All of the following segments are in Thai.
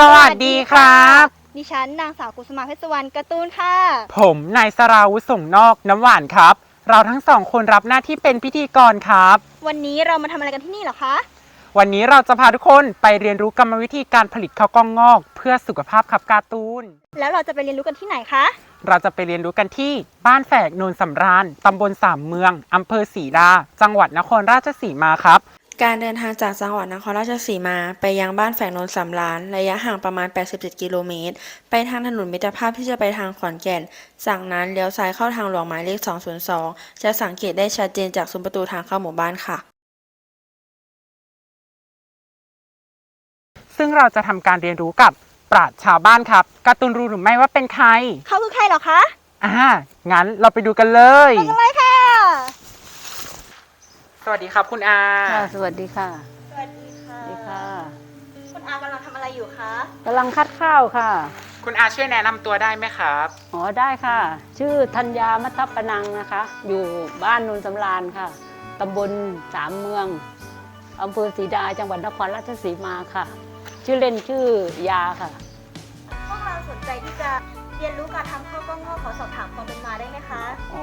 สวัสดีครับ ดิฉันนางสาวกุสมาเพชรสุวรรณการ์ตูนค่ะ ผมนายสราวุธส่งนอกน้ำหวานครับ เราทั้งสองคนรับหน้าที่เป็นพิธีกรครับ วันนี้เรามาทำอะไรกันที่นี่เหรอคะ วันนี้เราจะพาทุกคนไปเรียนรู้กรรมวิธีการผลิตข้าวกล้องงอก เพื่อสุขภาพครับการ์ตูน แล้วเราจะไปเรียนรู้กันที่ไหนคะ เราจะไปเรียนรู้กันที่บ้านแฝกโนนสำราญตำบลสามเมืองอำเภอศรีดาจังหวัดนครราชสีมาครับ การเดินทางจากจังหวัดนครราชสีมา ไปยังบ้านแฝงโนนสำราน ระยะห่างประมาณ 87 กิโลเมตร ไปทางถนนมิตรภาพที่จะไปทางขอนแก่น จากนั้นเลี้ยวซ้ายเข้าทางหลวงหมายเลข 202 จะสังเกตได้ชัดเจนจากซุ้มประตูทางเข้าหมู่บ้านค่ะ ซึ่งเราจะทำการเรียนรู้กับปราชญ์ชาวบ้านครับการ์ตูนรู้หรือไม่ว่าเป็นใครเขาคือใครเหรอคะ อ่างั้นเราไปดูกันเลยไปกันเลยค่ะส วัสดีครับคุณอาค่ะสวัสดีค่ะ สวัสดีค่ะ สวัสดีค่ะคุณอากำลังทำอะไรอยู่คะกำลังคัดข้าวค่ะ คุณอาช่วยแนะนำตัวได้ไหมครับอ๋อได้ค่ะ ชื่อธัญญามัทปนังนะคะ อยู่บ้านนนสำราญค่ะตำบลสามเมืองอำเภอศรีดาจังหวัดนครราชสีมาค่ะ ชื่อเล่นชื่อยาค่ะ พวกเราสนใจที่จะเรียนรู้การทำข้าวกล้องงอกขอสอบถามความเป็นมาได้ไหมคะ อ๋อ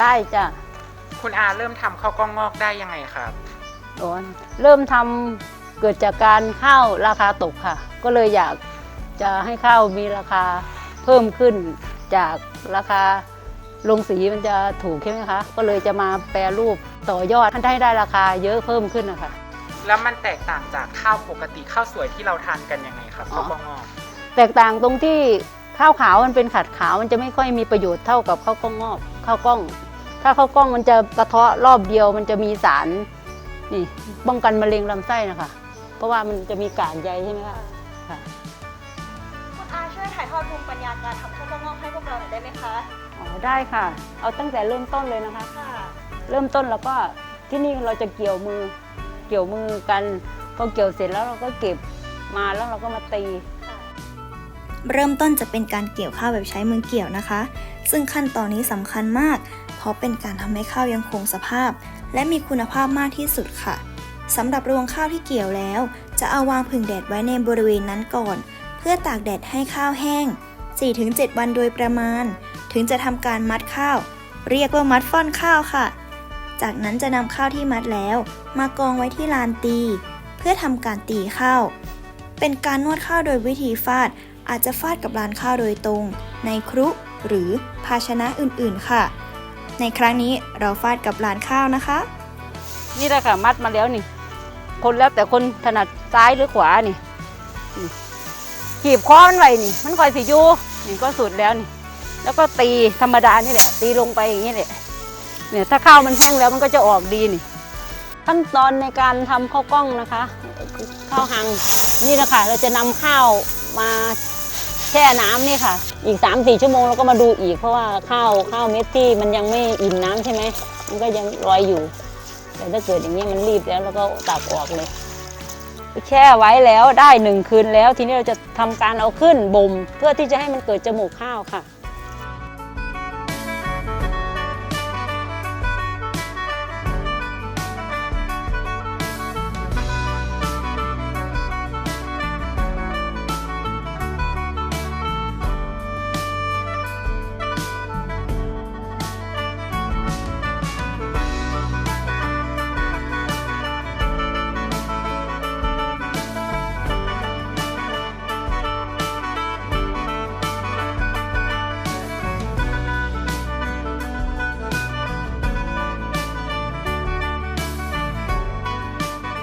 ได้จ้ะ คุณอาเริ่มทำข้าวกล้องงอกได้ยังไงครับอ๋อเริ่มทำเกิดจากการข้าวราคาตกค่ะ ก็เลยอยากจะให้ข้าวมีราคาเพิ่มขึ้น จากราคาลงสีมันจะถูกใช่ไหมคะก็เลยจะมาแปรรูปต่อยอดให้ได้ราคาเยอะเพิ่มขึ้นนะคะ แล้วมันแตกต่างจากข้าวปกติข้าวสวยที่เราทานกันยังไงครับอ๋อข้าวกล้องงอกแตกต่างตรงที่ข้าวขาวมันเป็นขัดขาวมันจะไม่ค่อยมีประโยชน์เท่ากับข้าวกล้องงอกข้าวกล้อง ถ้าข้าวกล้องมันจะกระเทาะรอบเดียวมันจะมีสารนี่ป้องกันมะเร็งลำไส้นะคะ เพราะว่ามันจะมีกากใยใช่ไหมคะค่ะคุณอาช่วยถ่ายทอดภูมิปัญญาการทำข้าวกล้องงอกให้พวกเราหน่อยได้ไหมคะอ๋อได้ค่ะ เอาตั้งแต่เริ่มต้นเลยนะคะ ค่ะเริ่มต้นแล้วก็ที่นี่เราจะเกี่ยวมือเกี่ยวมือกันพอเกี่ยวเสร็จแล้วเราก็เก็บมาแล้วเราก็มาตี เริ่มต้นจะเป็นการเกี่ยวข้าวแบบใช้มือเกี่ยวนะคะ ซึ่งขั้นตอนนี้สำคัญมาก เพราะเป็นการทำให้ข้าวยังคงสภาพ และมีคุณภาพมากที่สุดค่ะสำหรับรวงข้าวที่เกี่ยวแล้ว จะเอาวางผึ่งแดดไว้ในบริเวณนั้นก่อน เพื่อตากแดดให้ข้าวแห้ง 4-7 วันโดยประมาณ ถึงจะทำการมัดข้าว เรียกว่ามัดฟ่อนข้าวค่ะ จากนั้นจะนำข้าวที่มัดแล้ว มากองไว้ที่ลานตี เพื่อทำการตีข้าว เป็นการนวดข้าวโดยวิธีฟาด อาจจะฟาดกับลานข้าวโดยตรง ในครุหรือภาชนะอื่นๆ ค่ะ ในครั้งนี้เราฟาดกับลานข้าวนะคะ นี่แหละค่ะมัดมาแล้วนี่ คนแล้วแต่คนถนัดซ้ายหรือขวานี่ขีบคอมันไว้นี่ มันคอยสิยูนี่ก็สุดแล้วนี่ แล้วก็ตีธรรมดานี่แหละ ตีลงไปอย่างนี้แหละเนี่ยถ้าข้าวมันแห้งแล้วมันก็จะออกดีนี่ ขั้นตอนในการทำข้าวกล้องนะคะ ข้าวหังนี่แหละค่ะเราจะนำข้าวมา แช่น้ำนี่ค่ะ อีก3าสี่ชั่วโมงเราก็มาดูอีกเพราะว่าข้าวข้าวเม็ดที่มันยังไม่อิ่มน้ำใช่ไหมมันก็ยังลอยอยู่ แต่ถ้าเกิดอย่างนี้ยมันรีบแล้วเราก็ตักออกเลย แช่ไว้แล้วได้หนึ่งคืนแล้ว ทีนี้เราจะทำการเอาขึ้นบ่มเพื่อที่จะให้มันเกิดจมูกข้าวค่ะ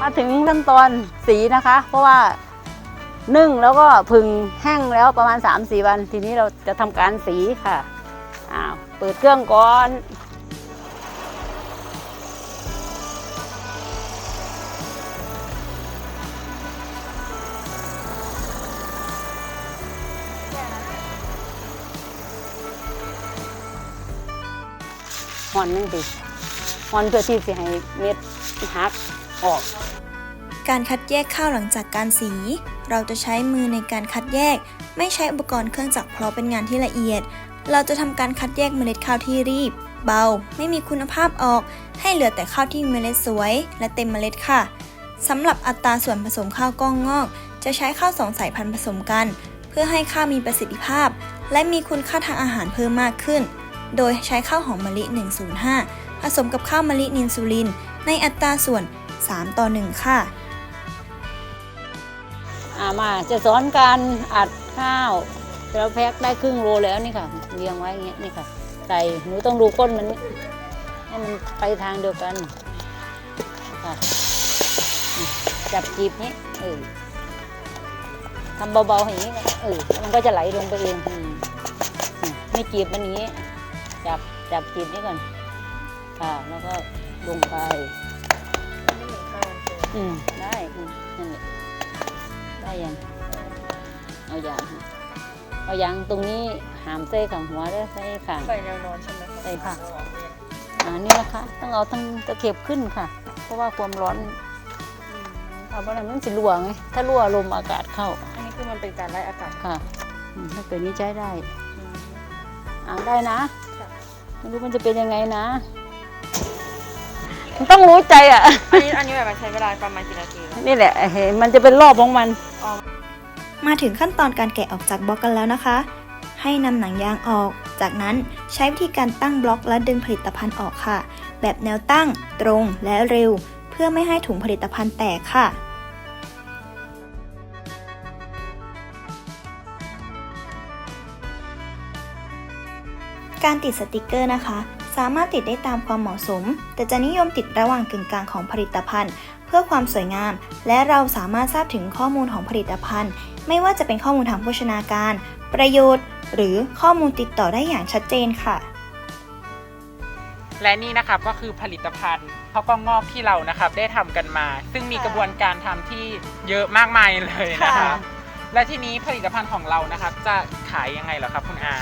มาถึงขั้นตอนสีนะคะ เพราะว่านึ่งแล้วก็ผึ่งแห้งแล้วประมาณ 3-4 วัน ทีนี้เราจะทำการสีค่ะอ้าวเปิดเครื่องก่อนหอนนึงสิหอนเพื่อที่จะให้เม็ดหัก ออก การคัดแยกข้าวหลังจากการสี เราจะใช้มือในการคัดแยก ไม่ใช้อุปกรณ์เครื่องจักรเพราะเป็นงานที่ละเอียด เราจะทำการคัดแยกเมล็ดข้าวที่รีบ เบา ไม่มีคุณภาพออก ให้เหลือแต่ข้าวที่เมล็ดสวย และเต็มเมล็ดค่ะสำหรับอัตราส่วนผสมข้าวกล้องงอก จะใช้ข้าวสองสายพันธุ์ผสมกัน เพื่อให้ข้าวมีประสิทธิภาพ และมีคุณค่าทางอาหารเพิ่มมากขึ้น โดยใช้ข้าวหอมมะลิ 105 ผสมกับข้าวมะลินินซูลิน ในอัตราส่วน 3 ต่อ 1 ค่ะอ่ามาจะสอนการอัดข้าวเราแพ็คได้ครึ่งโลแล้วนี่ค่ะเรียงไว้อย่างเงี้ยนี่ค่ะใส่หนูต้องดูก้นมันนี่ให้มันไปทางเดียวกันค่ะจับจีบนี้เออทำเบาๆอย่างนี้เออมันก็จะไหลลงไปเองอืมไม่จีบมันอย่างนี้ จับจับจีบนี้ก่อนค่ะแล้วก็ลงไป อืมได้อืมนั่นแหละได้ยังเอาอย่างเอาอย่างตรงนี้หามเส้ขังหัวได้ใส่ขางใส่แนวนอนใช่ไหมใส่ค่ะอ่านี่นะคะ ต้องเอาทั้งตะเข็บขึ้นค่ะ เพราะว่าความร้อนเอาเพราะนั้นมันสิรั่วไงถ้ารั่วลมอากาศเข้า อันนี้คือมันเป็นการไล่อากาศค่ะอืมถ้าเกิดนี้ใช้ได้อ่าได้นะไม่รู้มันจะเป็นยังไงนะ มันต้องรู้ใจอะ อันนี้อันนี้แบบใช้เวลาประมาณกี่นาทีคะนี่แหละเห็นมันจะเป็นรอบของมัน มาถึงขั้นตอนการแกะออกจากบล็อกกันแล้วนะคะ ให้นำหนังยางออก จากนั้นใช้วิธีการตั้งบล็อกและดึงผลิตภัณฑ์ออกค่ะ แบบแนวตั้ง ตรงและเร็ว เพื่อไม่ให้ถุงผลิตภัณฑ์แตกค่ะ การติดสติกเกอร์นะคะ สามารถติดได้ตามความเหมาะสม แต่จะนิยมติดระหว่างกึ่งกลางของผลิตภัณฑ์ เพื่อความสวยงาม และเราสามารถทราบถึงข้อมูลของผลิตภัณฑ์ ไม่ว่าจะเป็นข้อมูลทางโภชนาการ ประโยชน์ หรือข้อมูลติดต่อได้อย่างชัดเจนค่ะและนี่นะครับก็คือผลิตภัณฑ์ข้าวกล้องงอกที่เรานะครับได้ทำกันมา ซึ่งมีค่ะกระบวนการทำที่เยอะมากมายเลยนะครับค่ะและทีนี้ผลิตภัณฑ์ของเรานะครับจะขายยังไงเหรอครับคุณอา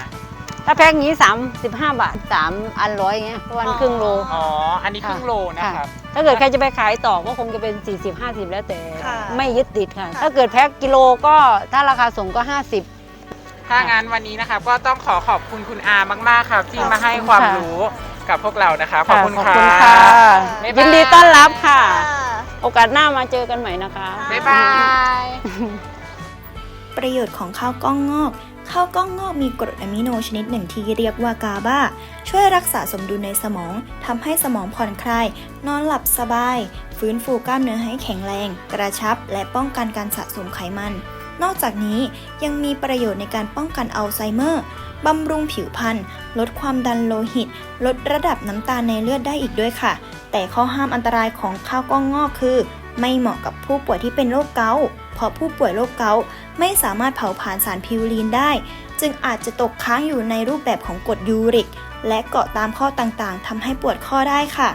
ถ้าแพ็คอย่างนี้35 บาท 3 อันร้อยอย่างเงี้ยเพราะวันครึ่งโล อ๋อ อันนี้ครึ่งโลนะครับ ถ้าเกิดใครจะไปขายต่อก็คงจะเป็น 40 50 แล้วแต่ ค่ะไม่ยึดติดค่ะ ค่ะ ถ้าเกิดแพ็คกิโลก็ถ้าราคาส่งก็ 50 ถ้างั้นวันนี้นะครับก็ต้องขอขอบคุณคุณอามาก ๆ ครับ ที่ขอบคุณมาให้ความค่ะรู้กับพวกเรานะครับขอบคุณขอบค่ะคุณค่ะ บ๊ายบาย ยินดีต้อนรับค่ะ โอกาสหน้ามาเจอกันใหม่นะคะ บ๊ายบาย ประโยชน์ของข้าวกล้องงอก ข้าวกล้องงอกมีกรดอะมิโนชนิดหนึ่งที่เรียกว่ากาบาช่วยรักษาสมดุลในสมองทำให้สมองผ่อนคลาย นอนหลับสบาย ฟื้นฟูกล้ามเนื้อให้แข็งแรง กระชับ และป้องกันการสะสมไขมัน นอกจากนี้ยังมีประโยชน์ในการป้องกันอัลไซเมอร์บำรุงผิวพรรณลดความดันโลหิต ลดระดับน้ำตาลในเลือดได้อีกด้วยค่ะ แต่ข้อห้ามอันตรายของข้าวกล้องงอกคือ ไม่เหมาะกับผู้ป่วยที่เป็นโรคเกาต์เพราะผู้ป่วยโรคเกาต์ไม่สามารถเผาผลาญสารพิวรีนได้ จึงอาจจะตกค้างอยู่ในรูปแบบของกรดยูริก และเกาะตามข้อต่างๆทำให้ปวดข้อได้ค่ะ